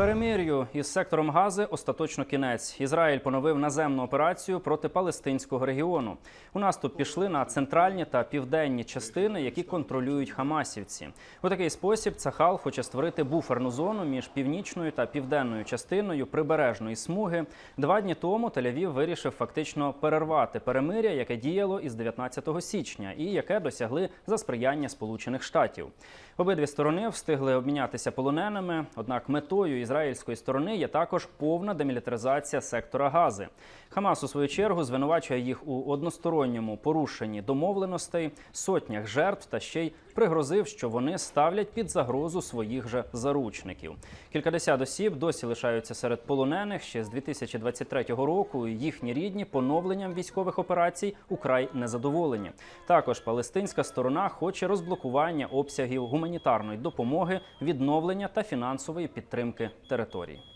Перемир'ю із сектором Гази остаточно кінець. Ізраїль поновив наземну операцію проти палестинського регіону. У наступ пішли на центральні та південні частини, які контролюють хамасівці. У такий спосіб Цахал хоче створити буферну зону між північною та південною частиною прибережної смуги. Два дні тому Тель-Авів вирішив фактично перервати перемиря, яке діяло із 19 січня, і яке досягли за сприяння Сполучених Штатів. Обидві сторони встигли обмінятися полоненими. Однак метою ізраїльської сторони є також повна демілітаризація сектора Гази. Хамас у свою чергу звинувачує їх у односторонньому порушенні домовленостей, сотнях жертв та ще й пригрозив, що вони ставлять під загрозу своїх же заручників. Кількадесят осіб досі лишаються серед полонених ще з 2023 року. і Їхні рідні поновленням військових операцій украй незадоволені. Також палестинська сторона хоче розблокування обсягів гуманітарної допомоги, відновлення та фінансової підтримки територій.